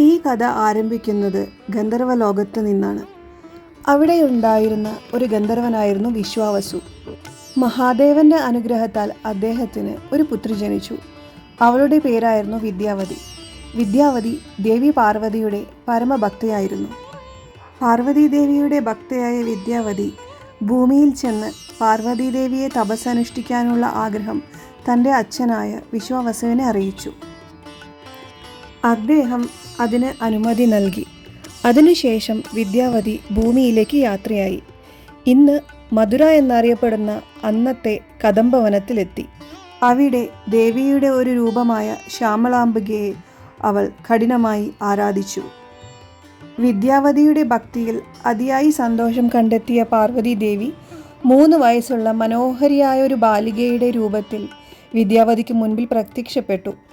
ഈ കഥ ആരംഭിക്കുന്നത് ഗന്ധർവ ലോകത്ത് നിന്നാണ്. അവിടെ ഉണ്ടായിരുന്ന ഒരു ഗന്ധർവനായിരുന്നു വിശ്വാവസു. മഹാദേവന്റെ അനുഗ്രഹത്താൽ അദ്ദേഹത്തിന് ഒരു പുത്രി ജനിച്ചു. അവളുടെ പേരായിരുന്നു വിദ്യാവതി. വിദ്യാവതി ദേവി പാർവതിയുടെ പരമഭക്തയായിരുന്നു. പാർവതി ദേവിയുടെ ഭക്തയായ വിദ്യാവതി ഭൂമിയിൽ ചെന്ന് പാർവതി ദേവിയെ തപസ്സനുഷ്ഠിക്കാനുള്ള ആഗ്രഹം തന്റെ അച്ഛനായ വിശ്വാവസുവിനെ അറിയിച്ചു. അദ്ദേഹം അതിന് അനുമതി നൽകി. അതിനുശേഷം വിദ്യാവതി ഭൂമിയിലേക്ക് യാത്രയായി. ഇന്ന് മധുര എന്നറിയപ്പെടുന്ന അന്നത്തെ കദംബവനത്തിലെത്തി. അവിടെ ദേവിയുടെ ഒരു രൂപമായ ശ്യാമളാംബികയെ അവൾ കഠിനമായി ആരാധിച്ചു. വിദ്യാവതിയുടെ ഭക്തിയിൽ അതിയായി സന്തോഷം കണ്ടെത്തിയ പാർവതി ദേവി മൂന്ന് വയസ്സുള്ള മനോഹരിയായ ഒരു ബാലികയുടെ രൂപത്തിൽ വിദ്യാവതിക്ക് മുൻപിൽ പ്രത്യക്ഷപ്പെട്ടു.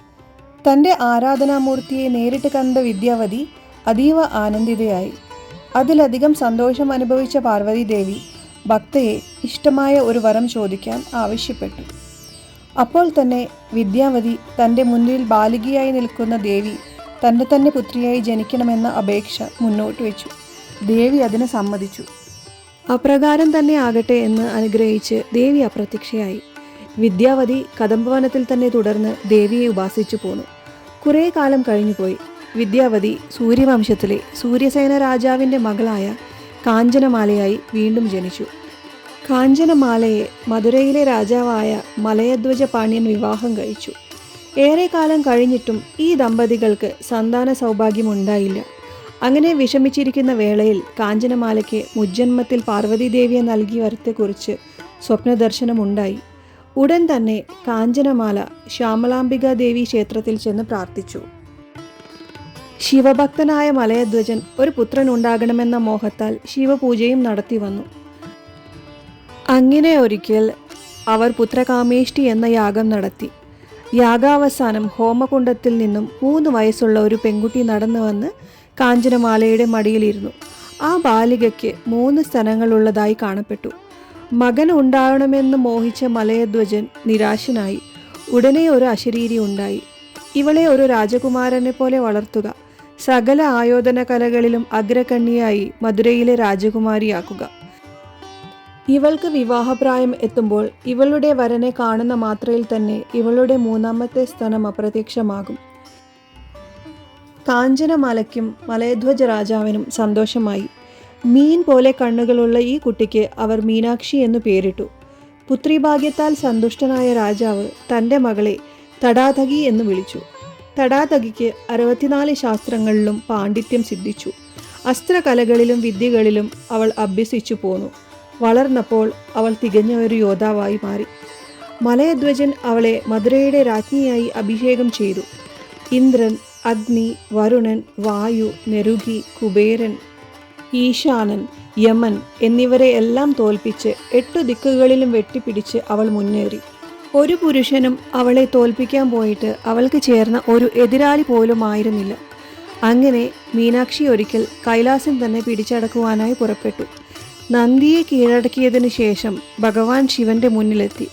തന്റെ ആരാധനാമൂർത്തിയെ നേരിട്ട് കണ്ട വിദ്യാവതി അതീവ ആനന്ദിതയായി. അതിലധികം സന്തോഷം അനുഭവിച്ച പാർവതി ദേവി ഭക്തയെ ഇഷ്ടമായ ഒരു വരം ചോദിക്കാൻ ആവശ്യപ്പെട്ടു. അപ്പോൾ തന്നെ വിദ്യാവതി തന്റെ മുന്നിൽ ബാലികയായി നിൽക്കുന്ന ദേവി തന്റെ തന്നെ പുത്രിയായി ജനിക്കണമെന്ന അപേക്ഷ മുന്നോട്ട് വെച്ചു. ദേവി അതിന് സമ്മതിച്ചു. അപ്രകാരം തന്നെ ആകട്ടെ എന്ന് അനുഗ്രഹിച്ച് ദേവി അപ്രത്യക്ഷയായി. വിദ്യാവതി കദംബവനത്തിൽ തന്നെ തുടർന്ന് ദേവിയെ ഉപാസിച്ചു പോന്നു. കുറേ കാലം കഴിഞ്ഞുപോയി. വിദ്യാവതി സൂര്യവംശത്തിലെ സൂര്യസേന രാജാവിന്റെ മകളായ കാഞ്ചനമാലയായി വീണ്ടും ജനിച്ചു. കാഞ്ചനമാലയെ മധുരയിലെ രാജാവായ മലയധ്വജ പാണ്ഡ്യൻ വിവാഹം കഴിച്ചു. ഏറെക്കാലം കഴിഞ്ഞിട്ടും ഈ ദമ്പതികൾക്ക് സന്താന സൗഭാഗ്യമുണ്ടായില്ല. അങ്ങനെ വിഷമിച്ചിരിക്കുന്ന വേളയിൽ കാഞ്ചനമാലയ്ക്ക് മുജ്ജന്മത്തിൽ പാർവതീദേവിയെ നൽകിയ വരത്തെക്കുറിച്ച് സ്വപ്നദർശനമുണ്ടായി. ഉടൻ തന്നെ കാഞ്ചനമാല ശ്യാമലാംബിക ദേവി ക്ഷേത്രത്തിൽ ചെന്ന് പ്രാർത്ഥിച്ചു. ശിവഭക്തനായ മലയധ്വജൻ ഒരു പുത്രൻ ഉണ്ടാകണമെന്ന മോഹത്താൽ ശിവപൂജയും നടത്തി വന്നു. അങ്ങനെ ഒരിക്കൽ അവർ പുത്രകാമേഷ്ടി എന്ന യാഗം നടത്തി. യാഗാവസാനം ഹോമകുണ്ടത്തിൽ നിന്നും മൂന്ന് വയസ്സുള്ള ഒരു പെൺകുട്ടി നടന്നു വന്ന് കാഞ്ചനമാലയുടെ മടിയിലിരുന്നു. ആ ബാലികയ്ക്ക് മൂന്ന് സ്ഥലങ്ങളുള്ളതായി കാണപ്പെട്ടു. മകൻ ഉണ്ടാവണമെന്ന് മോഹിച്ച മലയധ്വജൻ നിരാശനായി. ഉടനെ ഒരു അശരീരി ഉണ്ടായി. ഇവളെ ഒരു രാജകുമാരനെ പോലെ വളർത്തുക. സകല ആയോധന കലകളിലും അഗ്രകണ്ണിയായി മധുരയിലെ രാജകുമാരിയാക്കുക. ഇവൾക്ക് വിവാഹപ്രായം എത്തുമ്പോൾ ഇവളുടെ വരനെ കാണുന്ന മാത്രയിൽ തന്നെ ഇവളുടെ മൂന്നാമത്തെ സ്ഥലം അപ്രത്യക്ഷമാകും. കാഞ്ചനമലയ്ക്കും മലയധ്വജ രാജാവിനും സന്തോഷമായി. മീൻ പോലെ കണ്ണുകളുള്ള ഈ കുട്ടിക്ക് അവർ മീനാക്ഷി എന്നു പേരിട്ടു. പുത്രിഭാഗ്യത്താൽ സന്തുഷ്ടനായ രാജാവ് തന്റെ മകളെ തടാതകി എന്ന് വിളിച്ചു. തടാതകിക്ക് അറുപത്തിനാല് ശാസ്ത്രങ്ങളിലും പാണ്ഡിത്യം സിദ്ധിച്ചു. അസ്ത്രകലകളിലും വിദ്യകളിലും അവൾ അഭ്യസിച്ചു പോന്നു. വളർന്നപ്പോൾ അവൾ തികഞ്ഞ ഒരു യോദ്ധാവായി മാറി. മലയധ്വജൻ അവളെ മധുരയുടെ രാജ്ഞിയായി അഭിഷേകം ചെയ്തു. ഇന്ദ്രൻ അഗ്നി വരുണൻ വായു നെരുകി കുബേരൻ ഈശാനൻ യമൻ എന്നിവരെ എല്ലാം തോൽപ്പിച്ച് എട്ടു ദിക്കുകളിലും വെട്ടിപ്പിടിച്ച് അവൾ മുന്നേറി. ഒരു പുരുഷനും അവളെ തോൽപ്പിക്കാൻ പോയിട്ട് അവൾക്ക് ചേർന്ന ഒരു എതിരാളി പോലും ആയിരുന്നില്ല അങ്ങനെ മീനാക്ഷി ഒരിക്കൽ കൈലാസം തന്നെ പിടിച്ചടക്കുവാനായി പുറപ്പെട്ടു. നന്ദിയെ കീഴടക്കിയതിനു ശേഷം ഭഗവാൻ ശിവന്റെ മുന്നിലെത്തി.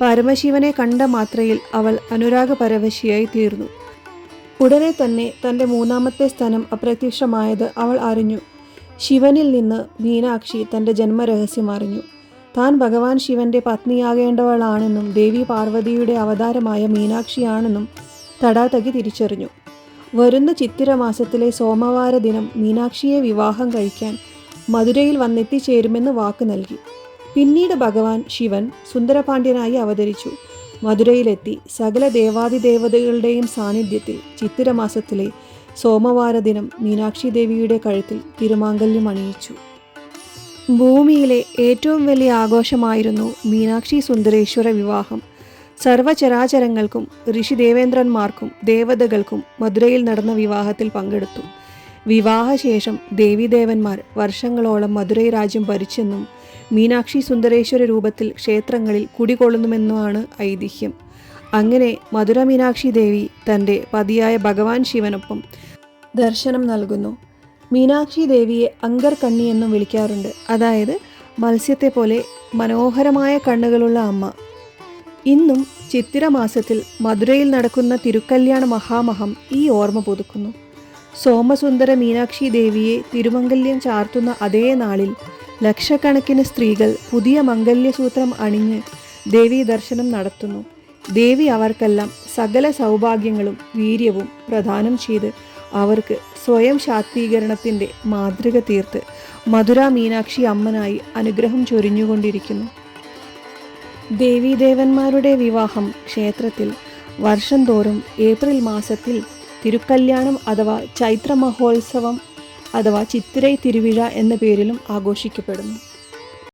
പരമശിവനെ കണ്ട മാത്രയിൽ അവൾ അനുരാഗപരവശിയായി തീർന്നു. ഉടനെ തന്നെ തന്റെ മൂന്നാമത്തെ സ്ഥാനം അപ്രത്യക്ഷമായത് അവൾ അറിഞ്ഞു. ശിവനിൽ നിന്ന് മീനാക്ഷി തന്റെ ജന്മരഹസ്യം അറിഞ്ഞു. താൻ ഭഗവാൻ ശിവന്റെ പത്നിയാകേണ്ടവളാണെന്നും ദേവി പാർവതിയുടെ അവതാരമായ മീനാക്ഷിയാണെന്നും തടാതകി തിരിച്ചറിഞ്ഞു. വരുന്ന ചിത്തിര മാസത്തിലെ സോമവാര ദിനം മീനാക്ഷിയെ വിവാഹം കഴിക്കാൻ മധുരയിൽ വന്നെത്തിച്ചേരുമെന്ന് വാക്ക് നൽകി. പിന്നീട് ഭഗവാൻ ശിവൻ സുന്ദരപാണ്ഡ്യനായി അവതരിച്ചു. മധുരയിലെത്തി സകല ദേവാദിദേവതകളുടെയും സാന്നിധ്യത്തിൽ ചിത്തിരമാസത്തിലെ സോമവാര ദിനം മീനാക്ഷി ദേവിയുടെ കഴുത്തിൽ തിരുമാങ്കല്യം അണിയിച്ചു. ഭൂമിയിലെ ഏറ്റവും വലിയ ആഘോഷമായിരുന്നു മീനാക്ഷി സുന്ദരേശ്വര വിവാഹം. സർവചരാചരങ്ങൾക്കും ഋഷിദേവേന്ദ്രന്മാർക്കും ദേവതകൾക്കും മധുരയിൽ നടന്ന വിവാഹത്തിൽ പങ്കെടുത്തു. വിവാഹശേഷം ദേവീദേവന്മാർ വർഷങ്ങളോളം മധുരൈ രാജ്യം ഭരിച്ചെന്നും മീനാക്ഷി സുന്ദരേശ്വര രൂപത്തിൽ ക്ഷേത്രങ്ങളിൽ കുടികൊള്ളുന്നുമെന്നുമാണ് ഐതിഹ്യം. അങ്ങനെ മധുര മീനാക്ഷി ദേവി തന്റെ പതിയായ ഭഗവാൻ ശിവനൊപ്പം ദർശനം നൽകുന്നു. മീനാക്ഷി ദേവിയെ അങ്കർ കണ്ണി എന്നും വിളിക്കാറുണ്ട്. അതായത് മത്സ്യത്തെ പോലെ മനോഹരമായ കണ്ണുകളുള്ള അമ്മ. ഇന്നും ചിത്തിര മാസത്തിൽ മധുരയിൽ നടക്കുന്ന തിരുക്കല്യാണ മഹാമഹം ഈ ഓർമ്മ പുതുക്കുന്നു. സോമസുന്ദര മീനാക്ഷി ദേവിയെ തിരുമംഗല്യം ചാർത്തുന്ന അതേ നാളിൽ ലക്ഷക്കണക്കിന് സ്ത്രീകൾ പുതിയ മംഗല്യസൂത്രം അണിഞ്ഞ് ദേവീ ദർശനം നടത്തുന്നു. ദേവി അവർക്കെല്ലാം സകല സൗഭാഗ്യങ്ങളും വീര്യവും പ്രദാനം ചെയ്ത് അവർക്ക് സ്വയം ശാക്തീകരണത്തിന്റെ മാതൃക തീർത്ത് മധുര മീനാക്ഷി അമ്മനായി അനുഗ്രഹം ചൊരിഞ്ഞുകൊണ്ടിരിക്കുന്നു. ദേവീദേവന്മാരുടെ വിവാഹം ക്ഷേത്രത്തിൽ വർഷം തോറും ഏപ്രിൽ മാസത്തിൽ തിരുക്കല്യാണം അഥവാ ചൈത്ര മഹോത്സവം അഥവാ ചിത്തിരൈ തിരുവിഴ എന്ന പേരിലും ആഘോഷിക്കപ്പെടുന്നു.